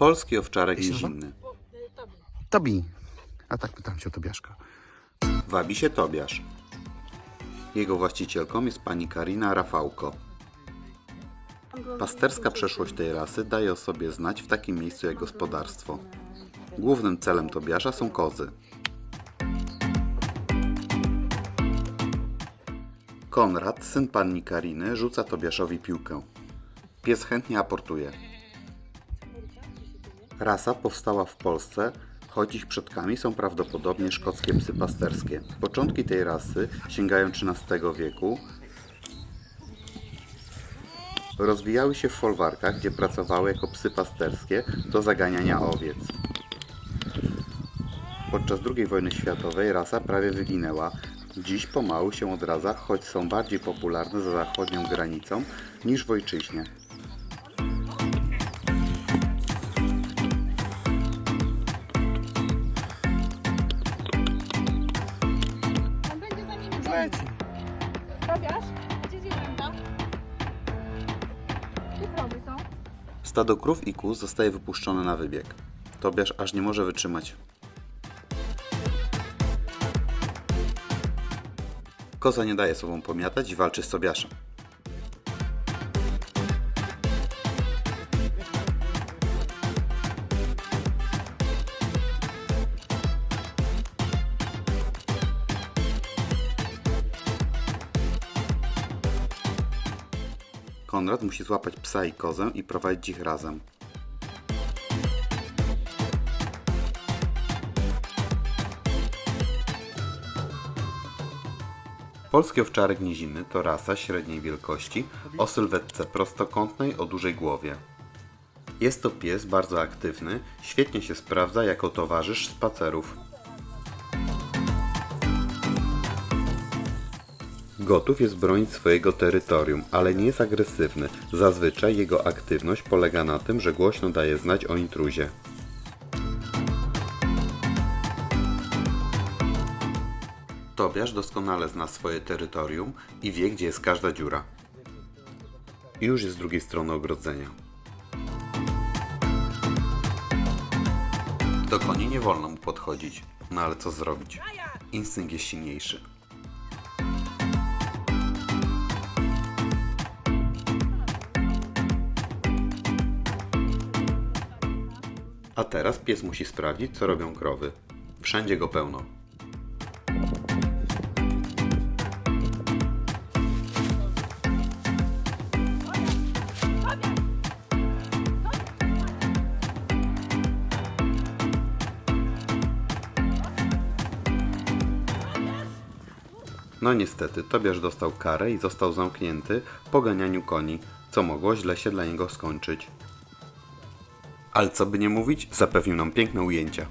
Polski owczarek nazywa? nizinny. Tobi. A tak pytam się o Tobiaszka. Wabi się Tobiasz. Jego właścicielką jest pani Karina Rafałko. Pasterska przeszłość tej rasy daje o sobie znać w takim miejscu jak gospodarstwo. Głównym celem Tobiasza są kozy. Konrad, syn panny Kariny, rzuca Tobiaszowi piłkę. Pies chętnie aportuje. Rasa powstała w Polsce, choć ich przodkami są prawdopodobnie szkockie psy pasterskie. Początki tej rasy sięgają XIII wieku. Rozwijały się w folwarkach, gdzie pracowały jako psy pasterskie do zaganiania owiec. Podczas II wojny światowej rasa prawie wyginęła. Dziś pomału się odradza, choć są bardziej popularne za zachodnią granicą niż w ojczyźnie. Gonić. Robiasz? Gdzie zwierzęta? Tu krowy są. Stado krów i kóz zostaje wypuszczone na wybieg. Tobiasz aż nie może wytrzymać. Koza nie daje sobą pomiatać i walczy z Tobiaszem. Konrad musi złapać psa i kozę i prowadzić ich razem. Polski owczarek niziny to rasa średniej wielkości o sylwetce prostokątnej o dużej głowie. Jest to pies bardzo aktywny, świetnie się sprawdza jako towarzysz spacerów. Gotów jest bronić swojego terytorium, ale nie jest agresywny. Zazwyczaj jego aktywność polega na tym, że głośno daje znać o intruzie. Tobiasz doskonale zna swoje terytorium i wie, gdzie jest każda dziura. I już jest z drugiej strony ogrodzenia. Do koni nie wolno mu podchodzić, no ale co zrobić? Instynkt jest silniejszy. A teraz pies musi sprawdzić, co robią krowy. Wszędzie go pełno. No niestety, Tobiasz dostał karę i został zamknięty po ganianiu koni, co mogło źle się dla niego skończyć. Ale co by nie mówić, zapewnił nam piękne ujęcia.